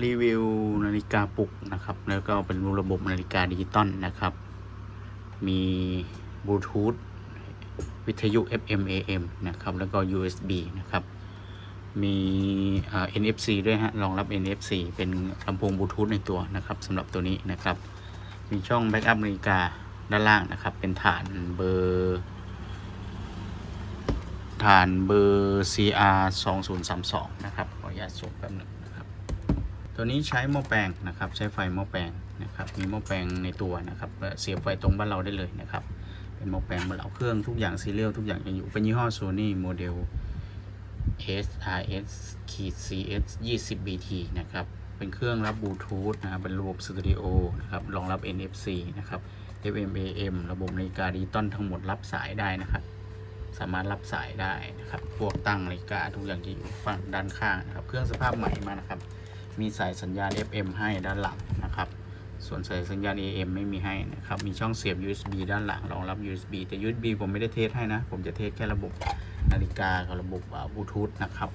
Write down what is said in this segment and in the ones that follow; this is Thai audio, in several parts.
รีวิวนาฬิกาปลุกนะครับ แล้วก็เป็นระบบนาฬิกาดิจิตอลนะครับ มีบลูทูธวิทยุ FM AM นะครับ แล้วก็ USB นะครับ มี NFC ด้วยฮะ รองรับ NFC เป็นลำโพงบลูทูธในตัวนะครับสำหรับตัวนี้นะครับ มีช่องแบ็กอัพนาฬิกาด้านล่างนะครับ เป็นฐานเบอร์ฐานเบอร์ CR 2032 นะครับ ขออนุญาตส่งแป๊บหนึง ตัวนี้ใช้หม้อแปลงนะครับ ใช้ไฟหม้อแปลงนะครับ มีหม้อแปลงในตัวนะครับเสียบไฟตรงบ้านเราได้เลยนะครับ เป็นหม้อแปลงบ้านเราเครื่องทุกอย่างซีเรียลทุกอย่างยังอยู่เป็นยี่ห้อ Sony โมเดล SRS ขีด CS 20 BT นะครับ เป็นเครื่องรับบลูทูธนะครับเป็นระบบสตูดิโอนะครับ รองรับ NFC นะครับ FM AM ระบบนาฬิกาดิจิตอลทั้งหมดรับสายได้นะครับ สามารถรับสายได้นะครับ พวกตั้งนาฬิกาทุกอย่างจะอยู่ฝั่งด้านข้างนะครับ เครื่องสภาพใหม่มานะครับ มีสายสัญญาณ FM ให้ด้านหลังนะครับ ส่วนสายสัญญาณ AM ไม่มีให้นะครับ มีช่องเสียบ USB ด้านหลังรองรับ USB แต่ USB ผมไม่ได้เทสให้นะ ผมจะเทสแค่ระบบนาฬิกากับระบบบลูทูธนะครับ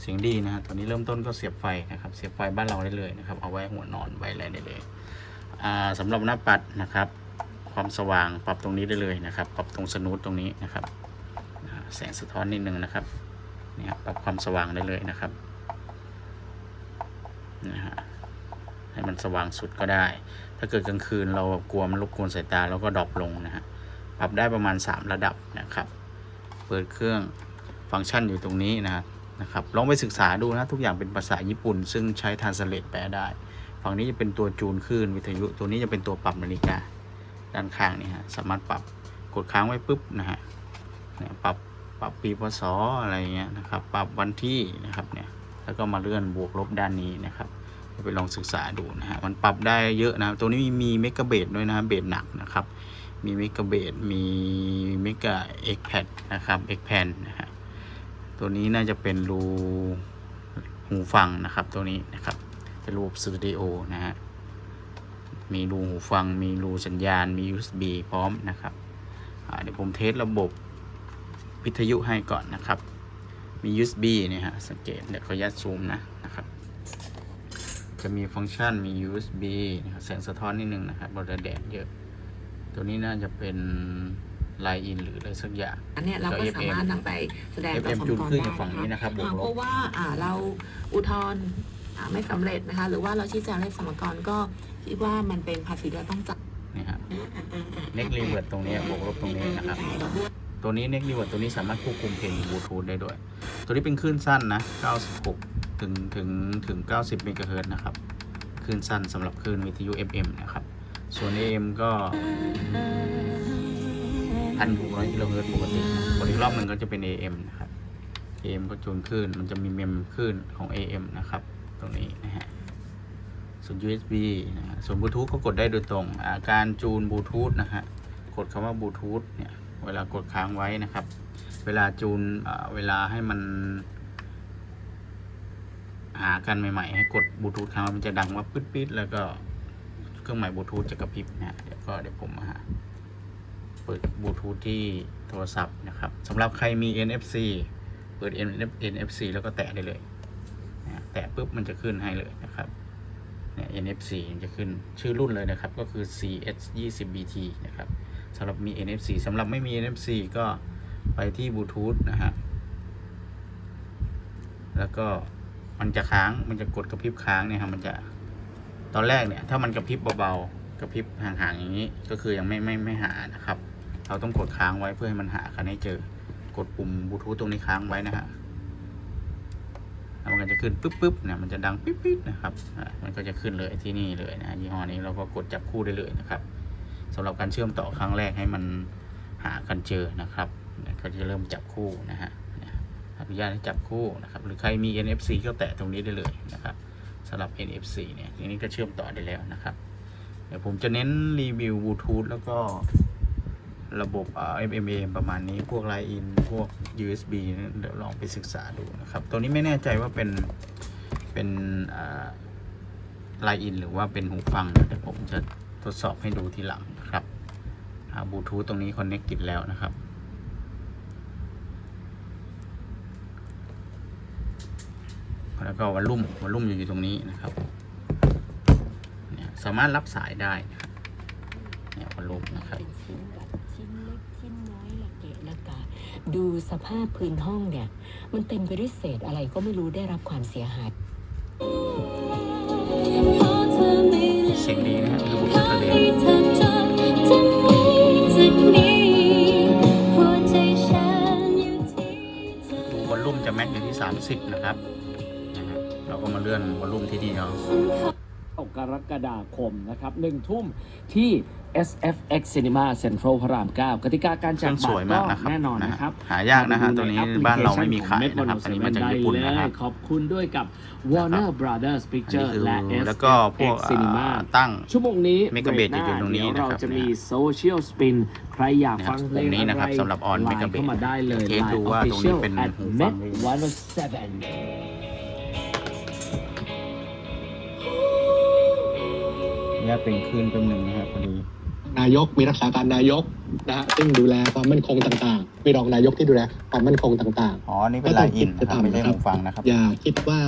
เสียงดีนะฮะตอนนี้เริ่มต้นก็เสียบไฟนะครับ เสียบไฟบ้านเราได้เลยนะครับ เอาไว้หัวนอนไว้อะไรได้เลยอ่าสำหรับหน้าปัดนะครับ ความสว่างปรับตรงนี้ได้เลยนะครับ ปรับตรงสนูตตรงนี้นะครับ แสงสะท้อนนิดนึงนะครับเนี่ยปรับความสว่างได้เลยนะครับ นะฮะให้มันสว่างสุดก็ได้ ถ้าเกิดกลางคืนเรากลัวมันรบกวนสายตาเราก็ดรอปลงนะฮะปรับได้ประมาณ 3 ระดับนะครับ เปิดเครื่องฟังก์ชันอยู่ตรงนี้นะนะครับลองไปศึกษาดูนะทุกอย่างเป็นภาษาญี่ปุ่น ซึ่งใช้ทานสเลตแปลได้ ฝั่งนี้จะเป็นตัวจูนคลื่นวิทยุตัวนี้จะเป็นตัวปรับนาฬิกาด้านข้างนี่ฮะสามารถปรับกดค้างไว้ปุ๊บนะฮะปรับปรับปีพศอะไรเงี้ยนะครับ ปรับวันที่นะครับเนี่ย แล้วก็มาเลื่อนบวกลบด้านนี้นะครับไปลองศึกษาดูนะฮะมันปรับได้เยอะนะตัวนี้มีมีเมกะเบสด้วยนะเบสหนักนะครับ มีเมกะเบสมีเมกะเอ็กแพดนะครับเอ็กแพนนะฮะตัวนี้น่าจะเป็นรูหูฟังนะครับตัวนี้นะครับเป็นรูปสตูดิโอนะฮะมีรูหูฟัง มีรูสัญญาณมี USB พร้อมนะครับเดี๋ยวผมเทสระบบวิทยุให้ก่อนนะครับ มี USB เนี่ยฮะสังเกตเดี๋ยวขออนุญาตซูมนะนะครับ จะมีฟังก์ชันมี USB นะครับแสงสะท้อนนิดนึงนะครับบนแดดเยอะ ตัวนี้น่าจะเป็นไลน์อินหรืออะไรสักอย่างอันเนี้ยเราก็สามารถนำไปแสดงต่อ FM สมจูนกรขึ้นได้อยู่ฝั่งนี้นะครับบวกอ่าลเพบราะว่าอ่าเราอุทธรณ์อ่าไม่สำเร็จนะคะ หรือว่าเราชี้แจงให้สมกรก็คิดว่ามันเป็นภาษีที่เราต้องจ่ายนี่ครับเน็กรีเวิร์ดตรงนี้บวกลบตรงนี้นะครับ ตัวนี้เน็กรีเวิร์ดตัวนี้สามารถควบคุมเพลงบลูทูธได้ด้วย ตัวนี้เป็นคลื่นสั้นนะ 96 ถึงถึงถึง 90เมกะเฮิรตซ์นะครับ คลื่นสั้นสำหรับคลื่นวิทยุ FM นะครับ ส่วน AM ก็พันหกร้อยกิโลเฮิรตซ์ปกติกดอีกรอบหนึ่งก็จะเป็น AM นะครับ AM ก็จูนคลื่น มันจะมีเมมคลื่นของ AM นะครับ ตรงนี้นะฮะ ส่วน USB นะฮะส่วนบลูทูธก็กดได้โดยตรงอ่าการจูนบลูทูธนะฮะ กดคำว่าบลูทูธเนี่ย เวลากดค้างไว้นะครับ เวลาจูนเวลาให้มัน หากันใหม่ ๆ ให้กดบลูทูธค้างมันจะดังว่าปิดๆแล้วก็เครื่องหมายบลูทูธจะกระพริบนะเดี๋ยวก็เดี๋ยวผมมาหาเปิดบลูทูธที่โทรศัพท์นะครับสำหรับใครมี NFC เปิด NFC แล้วก็แตะได้เลยนะแตะปุ๊บมันจะขึ้นให้เลยนะครับเนี่ย NFC มันจะขึ้นชื่อรุ่นเลยนะครับ ก็คือ CS 20 BT นะครับ สำหรับมี NFC สำหรับไม่มี NFC ก็ไปที่บลูทูธนะฮะ แล้วก็มันจะค้าง มันจะกดกระพริบค้างเนี่ยครับมันจะ ตอนแรกเนี่ย ถ้ามันกระพริบเบาๆ กระพริบห่างๆอย่างนี้ ก็คือยังไม่ไม่ไม่หานะครับ เราต้องกดค้างไว้เพื่อให้มันหากันให้เจอ กดปุ่มบลูทูธตรงนี้ค้างไว้นะฮะ แล้วมันก็จะขึ้นปึ๊บปึ๊บเนี่ยมันจะดังปิ๊บปิ๊บนะครับอ่ามันก็จะขึ้นเลยที่นี่เลยนะยี่ห้อนี้เราก็กดจับคู่ได้เลยนะครับ สำหรับการเชื่อมต่อครั้งแรกให้มันหากันเจอนะครับเนี่ยก็จะเริ่มจับคู่นะฮะอนุญาตให้จับคู่นะครับ หรือใครมี NFC ก็แตะตรงนี้ได้เลยนะครับสำหรับ NFC เนี่ยทีนี้ก็เชื่อมต่อได้แล้วนะครับ เดี๋ยวผมจะเน้นรีวิวบลูทูธแล้วก็ระบบ FMA ประมาณนี้พวก Line in พวก USB เดี๋ยวลองไปศึกษาดูนะครับ ตัวนี้ไม่แน่ใจว่าเป็นเป็นอ่า Line in หรือว่าเป็นหูฟังนะเดี๋ยวผมจะ ทดสอบให้ดูทีหลังนะครับบลูทูธตรงนี้คอนเน c ติดแล้วนะครับ แล้วก็วอลลุ่มวอลลุ่มอยู่ตรงนี้นะครับเนี่ยสามารถรับสายได้เนี่ยวอลลุ่มนะครับเป็นชิ้นแบบชิ้นเล็กชิ้นน้อยละเกะละกะดูสภาพพื้นห้องเนี่ย มันเต็มไปด้วยเศษอะไรก็ไม่รู้ได้รับความเสียหาย 30 นะครับนะฮะเราก็มาเลื่อนวอลลุ่มที่นี่เอา 6กรกฎาคมนะครับหนึ่งทุ่มที่ SFX Cinema Central พระราม 9 กติกาการเคจัรื่ดองสบัตวยรมาก็กนะครับแน่นอนนะครับ หายากนะฮะตัวนี้บ้านเราไม่มีขายนะครับอันนี้มาจากญี่ปุ่นนะครับ ขอบคุณด้วยกับ Warner Brothers อัน Picture นี้คือและแล้วก็พวก SFX Cinema อ่าตั้ง ชั่วโมงนี้ Megabit บรกหอยู่ตรงนี้เดี๋ยวนะครับเราจะมีเนี่ย Social Spin ใครอยากฟังเพลงปุ่มนี้อะนะครับไรสำหรับ on ไลน์ Megabit เข้ามาได้เลยเทสดู Line ว่าตรงนี้ Official เป็น at หูฟัง Met 107เนี่ยเป็นคลื่นเป็นหนึ่งนะครับพอดีนายกมีรักษาการนายกนะฮะซึ่งดูแลความมั่นคงต่างๆ มีรองนายกที่ดูแลความมั่นคงต่างอ๋อนี่เป็นไลน์อินนะครับไม่ใช่หูฟังนะครับๆอย่าคิดว่า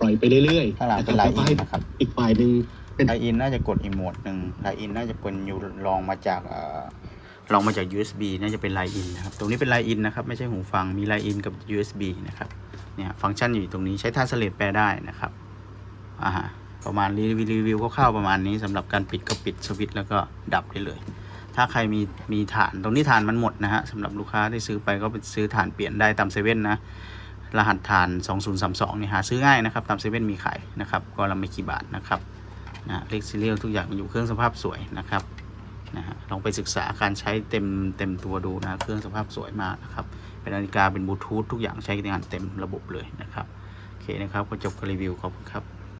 ปล่อยไปเรื่อยข้างหลังๆนะคเป็รับนไลแล้วน์ก็อิให้นนะครับอีกฝ่ายหนึ่งเป็นไลน์อินน่าจะกดอีกโหมดหนึ่งไลน์อินน่าจะเป็นยูลองมาจากเอ่อลองมาจาก USB น่าจะเป็นไลน์อินนะครับ ตรงนี้เป็นไลน์อินนะครับ ไม่ใช่หูฟัง มีไลน์อินกับ USB นะครับ เนี่ย ฟังก์ชันอยู่ตรงนี้ ใช้ท่าสเลดแปลได้นะครับ อ่าฮะ ประมาณรีวิวรีวิวคร่าวๆประมาณนี้สำหรับการปิดก็ปิดสวิตช์แล้วก็ดับได้เลย ถ้าใครมีมีฐานตรงนี้ฐานมันหมดนะฮะสำหรับลูกค้าที่ซื้อไปก็ไปซื้อฐานเปลี่ยนได้ตามเซเว่นนะรหัสฐาน 2032เนี่ยหาซื้อง่ายนะครับตามเซเว่นมีขายนะครับก็ละไม่กี่บาทนะครับนะเลขซีเรียลทุกอย่างมันอยู่เครื่องสภาพสวยนะครับนะฮะลองไปศึกษาการใช้เต็มเต็มตัวดูนะเครื่องสภาพสวยมากนะครับเป็นนาฬิกาเป็นบลูทูธทุกอย่างใช้งานเต็มระบบเลยนะครับโอเคนะครับก็จบการรีวิวขอบคุณครับ